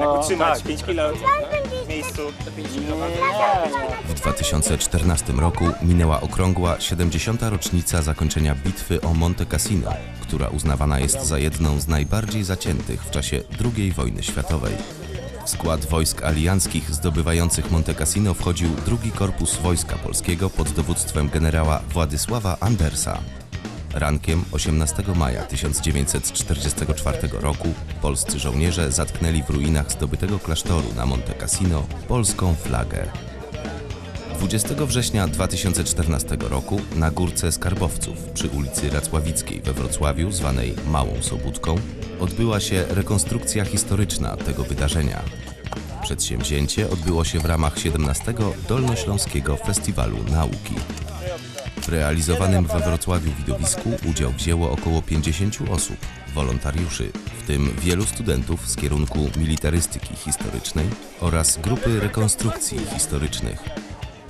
No, jednak utrzymać tak. 5 kg w miejscu. W 2014 roku minęła okrągła 70. rocznica zakończenia bitwy o Monte Cassino, która uznawana jest za jedną z najbardziej zaciętych w czasie II wojny światowej. W skład wojsk alianckich zdobywających Monte Cassino wchodził drugi korpus Wojska Polskiego pod dowództwem generała Władysława Andersa. Rankiem 18 maja 1944 roku polscy żołnierze zatknęli w ruinach zdobytego klasztoru na Monte Cassino polską flagę. 20 września 2014 roku na Górce Skarbowców przy ulicy Racławickiej we Wrocławiu, zwanej Małą Sobótką, odbyła się rekonstrukcja historyczna tego wydarzenia. Przedsięwzięcie odbyło się w ramach 17 Dolnośląskiego Festiwalu Nauki. Realizowanym we Wrocławiu widowisku udział wzięło około 50 osób, wolontariuszy, w tym wielu studentów z kierunku militarystyki historycznej oraz grupy rekonstrukcji historycznych.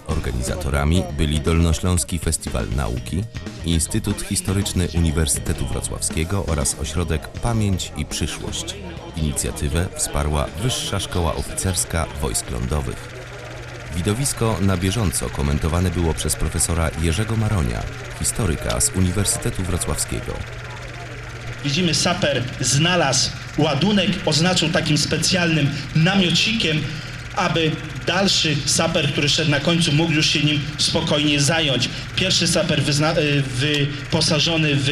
Organizatorami byli Dolnośląski Festiwal Nauki, Instytut Historyczny Uniwersytetu Wrocławskiego oraz ośrodek Pamięć i Przyszłość. Inicjatywę wsparła Wyższa Szkoła Oficerska Wojsk Lądowych. Widowisko na bieżąco komentowane było przez profesora Jerzego Maronia, historyka z Uniwersytetu Wrocławskiego. Widzimy, saper znalazł ładunek, oznaczył takim specjalnym namiocikiem, aby dalszy saper, który szedł na końcu, mógł już się nim spokojnie zająć. Pierwszy saper y, wyposażony w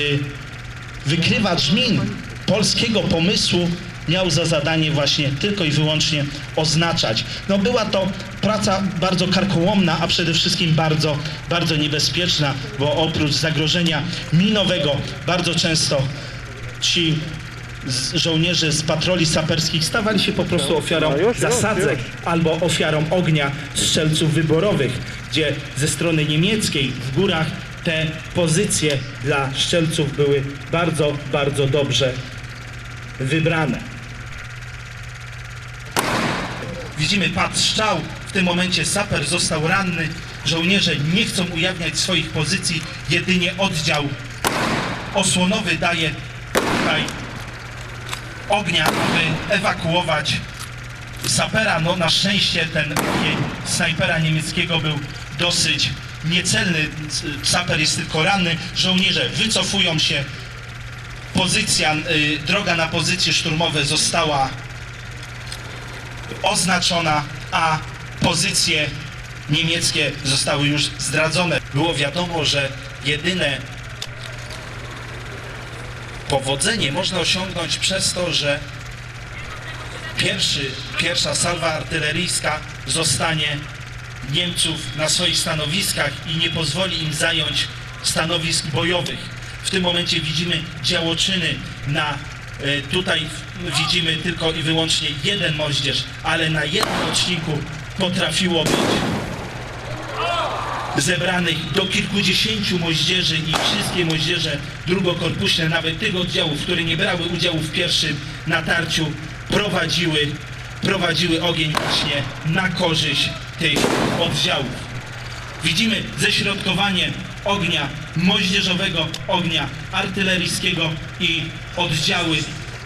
wykrywacz min polskiego pomysłu miał za zadanie właśnie tylko i wyłącznie oznaczać. No była to praca bardzo karkołomna, a przede wszystkim bardzo, bardzo niebezpieczna, bo oprócz zagrożenia minowego bardzo często ci żołnierze z patroli saperskich stawali się po prostu ofiarą No już, już, zasadzek albo ofiarą ognia strzelców wyborowych, gdzie ze strony niemieckiej w górach te pozycje dla strzelców były bardzo, bardzo dobrze wybrane. Widzimy pad strzał. W tym momencie saper został ranny. Żołnierze nie chcą ujawniać swoich pozycji. Jedynie oddział osłonowy daje tutaj ognia, aby ewakuować sapera. No na szczęście ten ogień snajpera niemieckiego był dosyć niecelny. Saper jest tylko ranny. Żołnierze wycofują się. Pozycja, y, droga na pozycje szturmowe została oznaczona, a pozycje niemieckie zostały już zdradzone. Było wiadomo, że jedyne powodzenie można osiągnąć przez to, że pierwszy, pierwsza salwa artyleryjska zostanie Niemców na swoich stanowiskach i nie pozwoli im zająć stanowisk bojowych. W tym momencie widzimy działoczyny na tutaj w- widzimy tylko i wyłącznie jeden moździerz, ale na jednym odcinku potrafiło być zebranych do kilkudziesięciu moździerzy i wszystkie moździerze drugokorpuśne, nawet tych oddziałów, które nie brały udziału w pierwszym natarciu, prowadziły, prowadziły ogień właśnie na korzyść tych oddziałów. Widzimy ześrodkowanie ognia moździerzowego, ognia artyleryjskiego i oddziały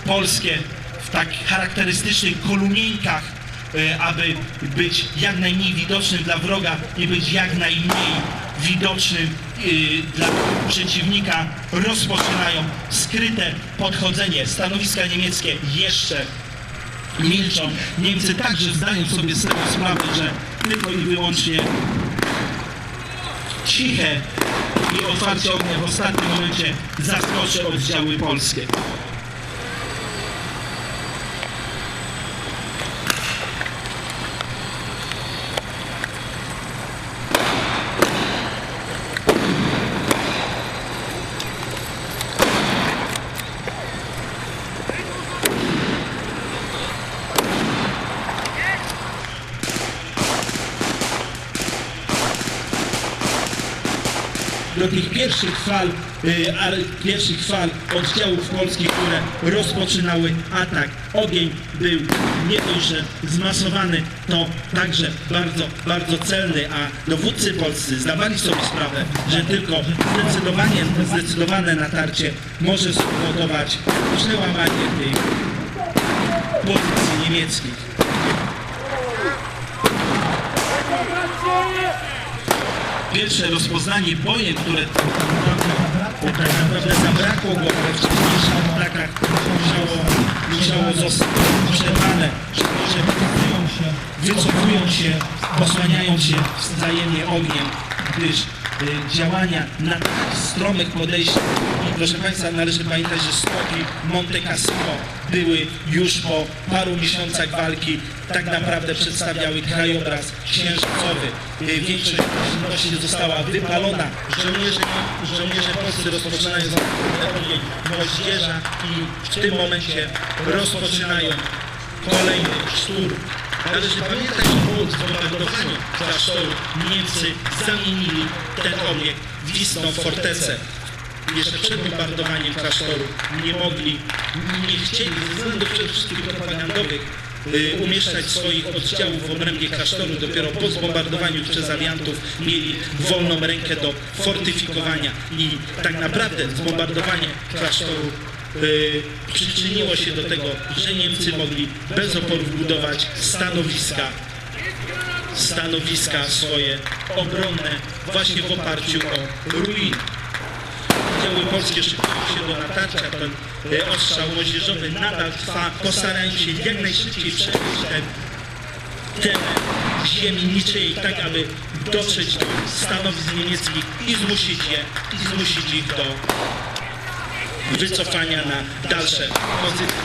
polskie w tak charakterystycznych kolumieńkach, e, aby być jak najmniej widocznym dla wroga i być jak najmniej widocznym e, dla przeciwnika, rozpoczynają skryte podchodzenie. Stanowiska niemieckie jeszcze milczą. Niemcy także zdają sobie sprawę, że tylko i wyłącznie ciche i otwarcie ognia w ostatnim momencie zaskoczy oddziały polskie. Do tych pierwszych fal, y, pierwszych fal oddziałów polskich, które rozpoczynały atak. Ogień był nie dość, że zmasowany, to także bardzo, bardzo celny, a dowódcy polscy zdawali sobie sprawę, że tylko zdecydowanie, zdecydowane natarcie może spowodować przełamanie tych pozycji niemieckich. Pierwsze rozpoznanie bojem, które tak naprawdę, zabrakło go we wcześniejszych atakach, musiało, musiało zostać przerwane, że wycofują się, wycofują się, osłaniając się wzajemnie ogniem, gdyż y, działania na stromych podejściach proszę Państwa należy pamiętać, że skoki Monte Cassino były już po paru miesiącach walki tak naprawdę przedstawiały krajobraz księżycowy. Y, Większość roślinności została wypalona. Żołnierze, żołnierze polscy rozpoczynają ogień moździerza i w tym momencie rozpoczynają kolejny szturm. Należy pamiętać, że po zbombardowaniu klasztoru Niemcy zamienili ten obiekt w istną fortecę. Jeszcze przed bombardowaniem klasztoru nie mogli, nie chcieli ze względów przede wszystkim propagandowych y, umieszczać swoich oddziałów w obrębie klasztoru. Dopiero po zbombardowaniu przez aliantów mieli wolną rękę do fortyfikowania i tak naprawdę zbombardowanie klasztoru y, przyczyniło się do tego, że Niemcy mogli bez oporów budować stanowiska stanowiska swoje obronne właśnie w oparciu o ruiny. Oddziały polskie szykują się do natarcia, ten ostrzał moździerzowy nadal trwa. Postarają się jak najszybciej przebyć ten teren ziemi niczyjej, tak aby dotrzeć do stanowisk niemieckich i zmusić je, i zmusić ich do wycofania na dalsze pozycje.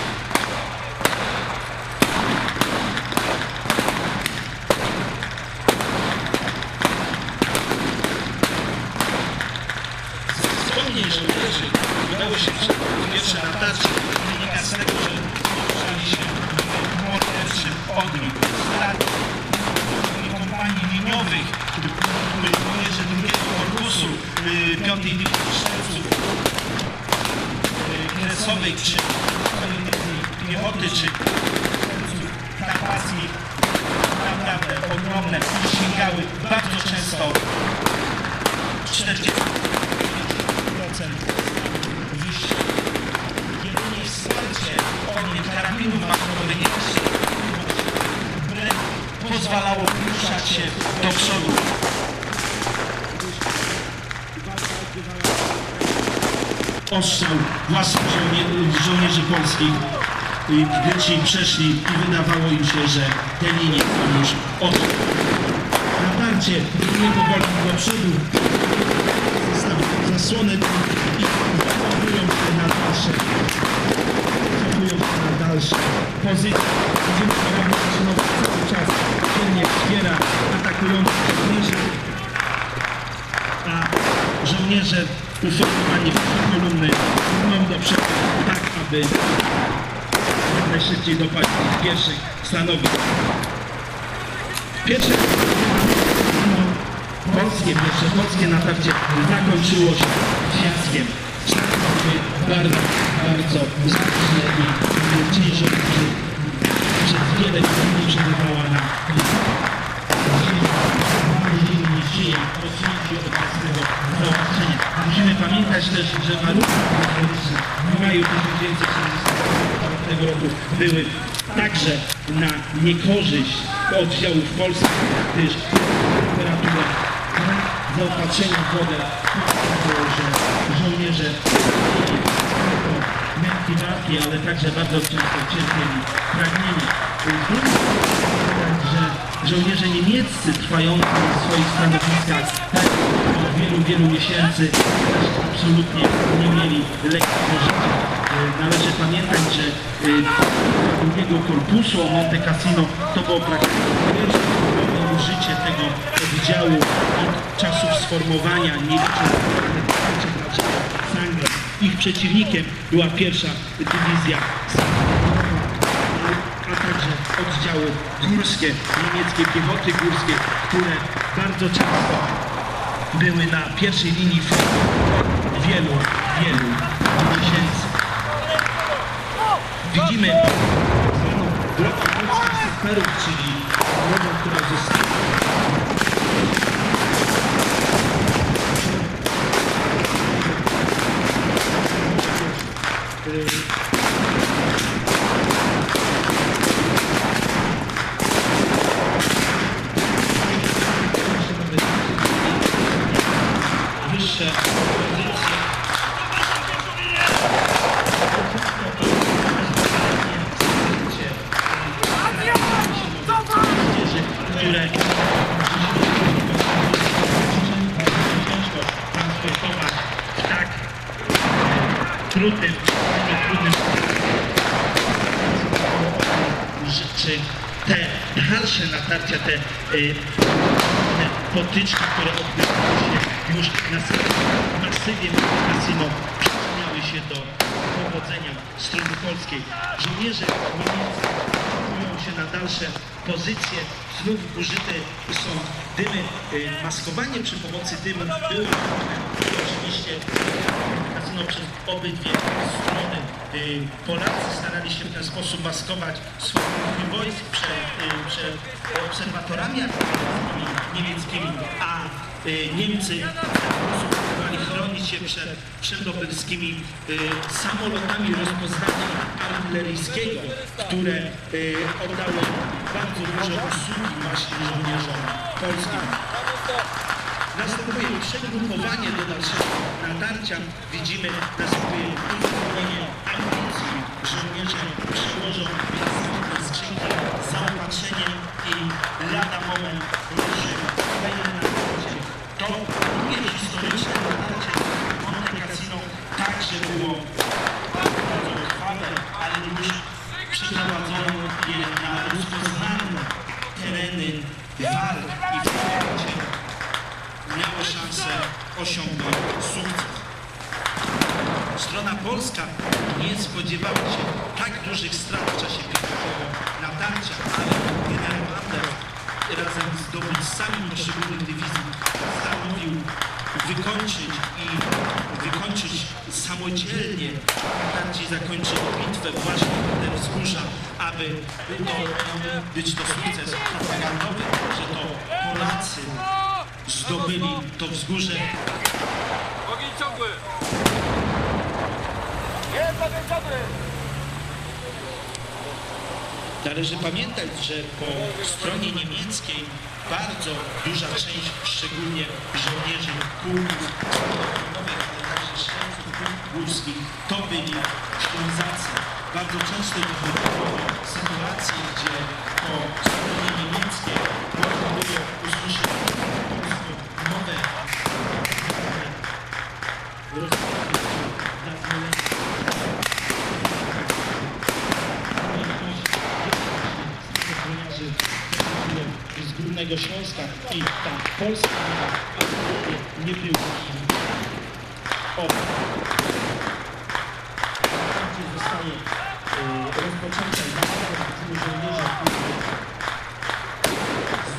Wspomnień żołnierzy udało się przeprowadzić pierwsze natarcie wynika z tego, że poruszali się w morderczym ogniu. Straty kompanii liniowych, których żołnierzy drugiego korpusu, y, piątej dywizji strzelców y, kresowej, czy piechoty, czy karpackich, naprawdę ogromne, sięgały bardzo często 40 wyjścia. Jedynie wsparcie ogniem karabinów maszynowych pozwalało poruszać się do przodu. Ostrzał własnych żołnierzy, żołnierzy polskich, y, gdy ci przeszli i wydawało im się, że te linie są już od natarcie, nie powoli do przodu, zasłonę i cofują się na dalsze cofują się na dalsze pozycje. Widzimy, że Maszynowa cały czas dzielnie wspiera atakujących żołnierzy, a żołnierze uformowani kolumny płyną do przodu tak, aby najszybciej dopaść do pierwszych stanowisk. Pierwsze polskie, pierwsze polskie natarcie zakończyło się. Szlachty bardzo, bardzo znaczne i żołnierzy przez wiele tygodni przebywała na ziemi niż dzieje, odsunięci od własnego zaopatrzenia. Musimy pamiętać też, że warunki w maju 1944 roku były także na niekorzyść oddziałów polskich, gdyż temperatura zaopatrzenia w wodę spowodowało, że żołnierze mętki walki, ale także bardzo często cierpieli strony widać, że żołnierze niemieccy trwający na swoich stanowiskach tak wielu, wielu miesięcy absolutnie nie mieli lekkiego życia. E, Należy pamiętać, że e, drugiego korpusu o Monte Cassino to było praktycznie pierwsze użycie tego oddziału od czasów sformowania, nie licząc tarczy dlaczego Sangre. Ich przeciwnikiem była pierwsza dywizja a także oddziały górskie, niemieckie piechoty górskie, które bardzo często były na pierwszej linii frontu wielu, wielu miesięcy. Widzimy drogę polskich superów, czyli drogę, która została które ciężko transportować w tak trudnym, trudnym że- czy te dalsze natarcia, te, y, potyczki, które odbywały się już na masywie kasyno przyczyniały się do powodzenia strony polskiej. Żołnierze niemieccy szykują się na dalsze pozycje. Znów użyte są dymy. Y, Maskowanie przy pomocy dymu było oczywiście kasyno przez obydwie strony. Y, Polacy starali się w ten sposób maskować swoich wojsk przed, y, przed obserwatorami niemieckimi, a y, Niemcy próbowali chronić się przed wszelobryskimi y, samolotami rozpoznania artyleryjskiego, które oddały bardzo dużo usługi właśnie żołnierzom polskim. Następuje przegrupowanie do dalszego natarcia. Widzimy, następuje uzupełnienie amunicji. Żołnierze przyłożą następne skrzynki z zaopatrzeniem i lada moment ruszy kolejne natarcie. To drugie historyczne natarcie Monte Cassino także było bardzo krwawe, ale już przeprowadzono je na rozpoznane tereny walk i w tym momencie miało szansę osiągnąć sukces. Strona polska nie spodziewała się tak dużych strat w czasie pierwszego natarcia, ale generał Anders razem z dowódcami poszczególnych dywizji postanowił wykończyć i wykończyć samodzielnie i zakończyć bitwę właśnie na wzgórza, aby to być to sukces propagandowy, zdobyli to wzgórze Ogień ciągły! Jest ogień ciągły! Należy pamiętać, że po stronie niemieckiej bardzo duża część, szczególnie żołnierzy pułków ale także pułków górskich, to byli Ślązacy. Bardzo często dochodziło do sytuacji, gdzie po stronie niemieckiej można było usłyszeć polską mowę żołnierzy z Górnego Śląska i ta Polska nie była obca. Gdzie zostaje e, rozpoczęta którzy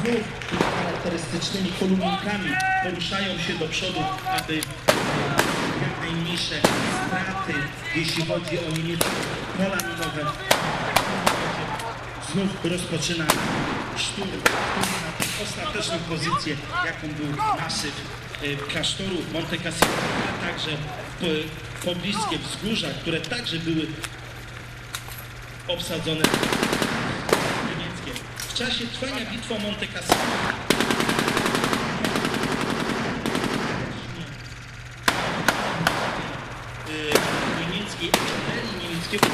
znów tymi charakterystycznymi kolumnkami poruszają się do przodu, aby e, jak najmniejsze straty, jeśli chodzi o niemieckie pola minowe, znów rozpoczyna szturm, ostateczną pozycję, jaką był nasyp e, klasztoru Monte Cassino, a także po- pobliskie wzgórza, które także były obsadzone niemieckie. W czasie trwania bitwy o Monte Cassino e, niemieckiej artylerii niemieckiego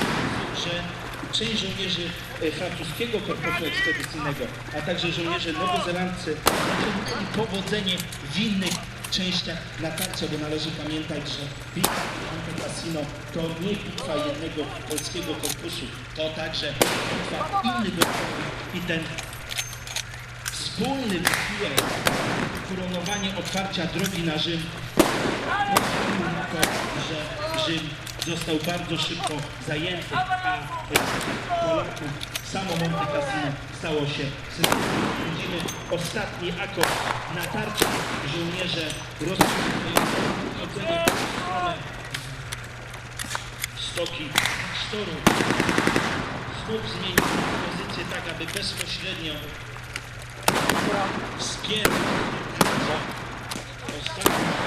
część żołnierzy e, francuskiego korpusu ekspedycyjnego, a także żołnierze nowozelandcy mieli powodzenie w innych częściach natarcia, bo należy pamiętać, że bitwa Monte Cassino to nie bitwa jednego polskiego korpusu, to także bitwa innych i ten wspólny wysiłek, koronowanie otwarcia drogi na Rzym to, że Rzym został bardzo szybko zajęty, a e, Polaków samo Monte Cassino stało się symboliczne. Widzimy ostatni akord natarcia. Żołnierze rozpoczynają wchodzenie w stronę stoki sztoru. Znów zmienił pozycję tak, aby bezpośrednio wspierać ostatni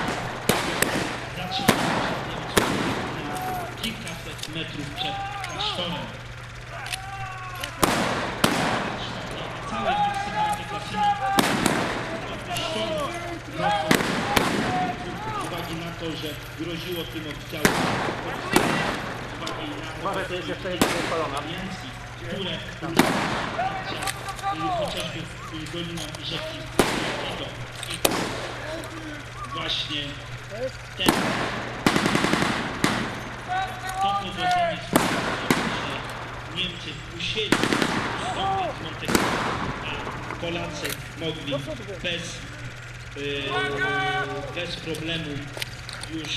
metrów przed klasztorem. Całe Monte Cassino sztorm nocą z uwagi na to, że groziło tym na Uważaj, to jest jeszcze jedna aliancji, które chociażby Dolina Rzeki Jakiego. I właśnie ten to powodzenie że Niemcy musieli ustąpić Monte Carlo, a Polacy mogli bez, yy, bez problemu już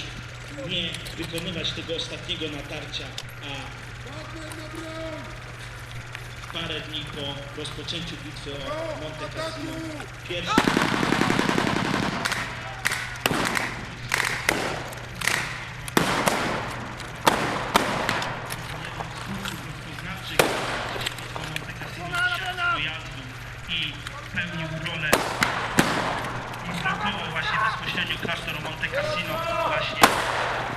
nie wykonywać tego ostatniego natarcia, a parę dni po rozpoczęciu bitwy o Monte Cassino pierwszy rozpoznawczych o Monte Cassino pojazdu i pełnił rolę instruktował właśnie bezpośrednio klasztor Monte Cassino właśnie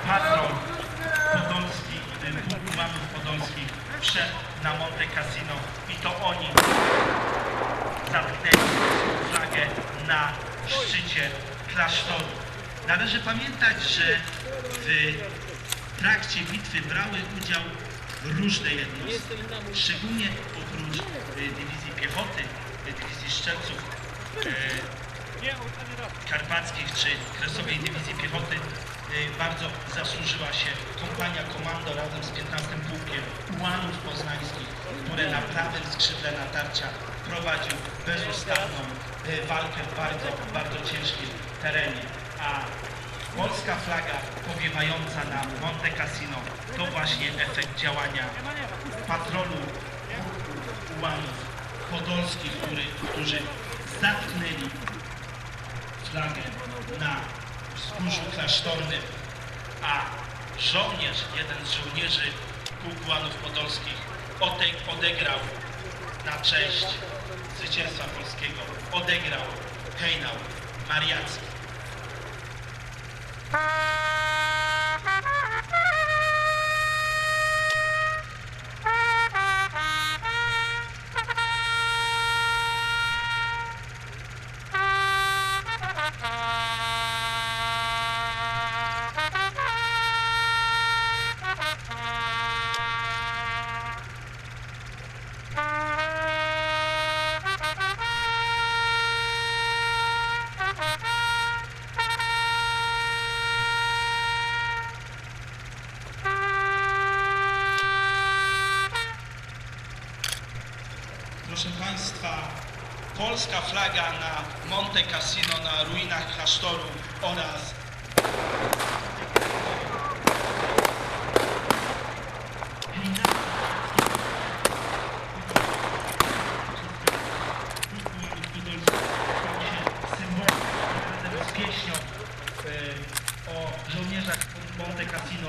patrol podolski, Bóg Podolskich wszedł na Monte Cassino i to oni zatknęli flagę na szczycie klasztoru. Należy pamiętać, że w trakcie bitwy brały udział różne jednostki, szczególnie oprócz y, dywizji piechoty, y, dywizji strzelców, y, karpackich czy kresowej dywizji piechoty y, bardzo zasłużyła się kompania komando razem z 15 pułkiem ułanów poznańskich, które na prawym skrzydle natarcia prowadził bezustanną y, walkę w bardzo, bardzo ciężkim terenie. A polska flaga powiewająca na Monte Cassino to właśnie efekt działania patrolu ułanów podolskich, który, którzy zatknęli flagę na wzgórzu klasztornym, a żołnierz, jeden z żołnierzy Pułkłanów Podolskich ode- odegrał na cześć zwycięstwa polskiego, odegrał hejnał mariacki. Polska flaga na Monte Cassino, na ruinach klasztoru oraz pieśnią e, o żołnierzach Monte Cassino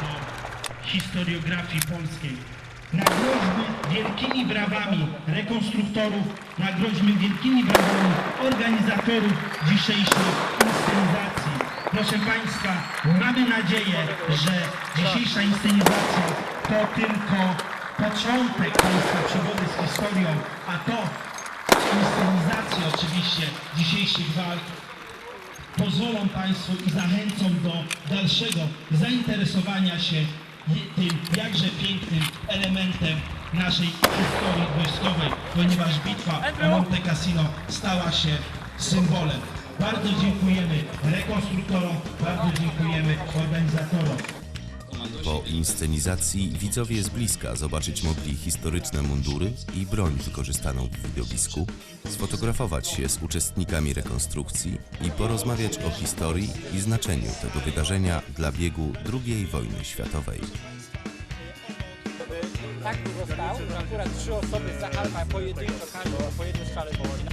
do historiografii polskiej. Wielkimi brawami rekonstruktorów, nagroźmy wielkimi brawami organizatorów dzisiejszej inscenizacji. Proszę Państwa, mamy nadzieję, że dzisiejsza inscenizacja to tylko początek Państwa przygody z historią, a to inscenizacje oczywiście dzisiejszych walk pozwolą Państwu i zachęcą do dalszego zainteresowania się tym jakże pięknym elementem naszej historii wojskowej, ponieważ bitwa o Monte Cassino stała się symbolem. Bardzo dziękujemy rekonstruktorom, bardzo dziękujemy organizatorom. Po inscenizacji widzowie z bliska zobaczyć mogli historyczne mundury i broń wykorzystaną w widowisku, sfotografować się z uczestnikami rekonstrukcji i porozmawiać o historii i znaczeniu tego wydarzenia dla biegu II wojny światowej. Tak długo stał, że akurat trzy osoby z Zachalma pojedynczo każdy po jednym strzale było.